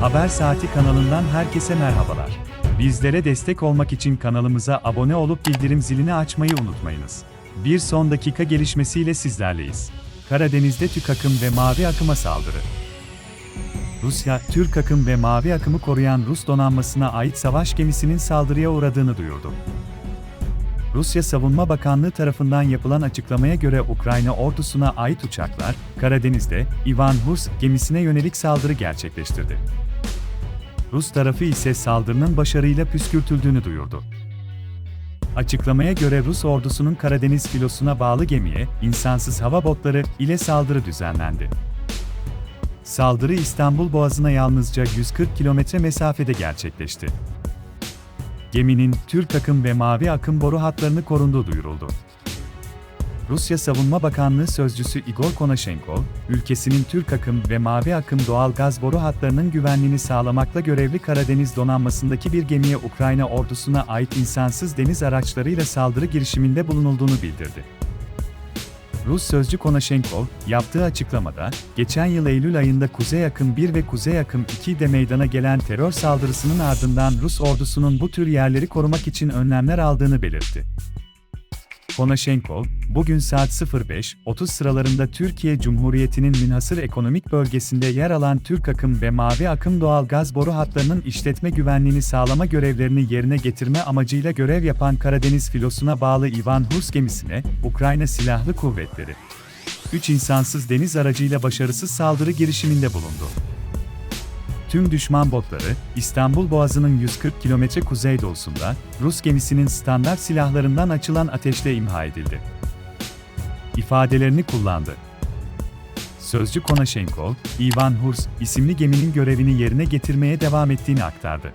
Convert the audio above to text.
Haber Saati kanalından herkese merhabalar. Bizlere destek olmak için kanalımıza abone olup bildirim zilini açmayı unutmayınız. Bir son dakika gelişmesiyle sizlerleyiz. Karadeniz'de Türk akım ve mavi akıma saldırı. Rusya, Türk akım ve mavi akımı koruyan Rus donanmasına ait savaş gemisinin saldırıya uğradığını duyurdu. Rusya Savunma Bakanlığı tarafından yapılan açıklamaya göre Ukrayna ordusuna ait uçaklar, Karadeniz'de Ivan Hurs gemisine yönelik saldırı gerçekleştirdi. Rus tarafı ise saldırının başarıyla püskürtüldüğünü duyurdu. Açıklamaya göre Rus ordusunun Karadeniz filosuna bağlı gemiye, insansız hava botları ile saldırı düzenlendi. Saldırı İstanbul Boğazı'na yalnızca 140 kilometre mesafede gerçekleşti. Geminin Türk akım ve mavi akım boru hatlarını korunduğu duyuruldu. Rusya Savunma Bakanlığı sözcüsü Igor Konashenkov, ülkesinin Türk akım ve mavi akım doğal gaz boru hatlarının güvenliğini sağlamakla görevli Karadeniz donanmasındaki bir gemiye Ukrayna ordusuna ait insansız deniz araçlarıyla saldırı girişiminde bulunulduğunu bildirdi. Rus sözcü Konashenkov, yaptığı açıklamada, geçen yıl Eylül ayında Kuzey Akım 1 ve Kuzey Akım 2'de meydana gelen terör saldırısının ardından Rus ordusunun bu tür yerleri korumak için önlemler aldığını belirtti. Konashenkov, bugün saat 05.30 sıralarında Türkiye Cumhuriyeti'nin münhasır ekonomik bölgesinde yer alan Türk Akım ve Mavi Akım doğal gaz boru hatlarının işletme güvenliğini sağlama görevlerini yerine getirme amacıyla görev yapan Karadeniz filosuna bağlı Ivan Hurs gemisine, Ukrayna Silahlı Kuvvetleri, 3 insansız deniz aracıyla başarısız saldırı girişiminde bulundu. Tüm düşman botları, İstanbul Boğazı'nın 140 kilometre kuzeydoğusunda, Rus gemisinin standart silahlarından açılan ateşle imha edildi. ifadelerini kullandı. Sözcü Konashenkov, Ivan Hurs isimli geminin görevini yerine getirmeye devam ettiğini aktardı.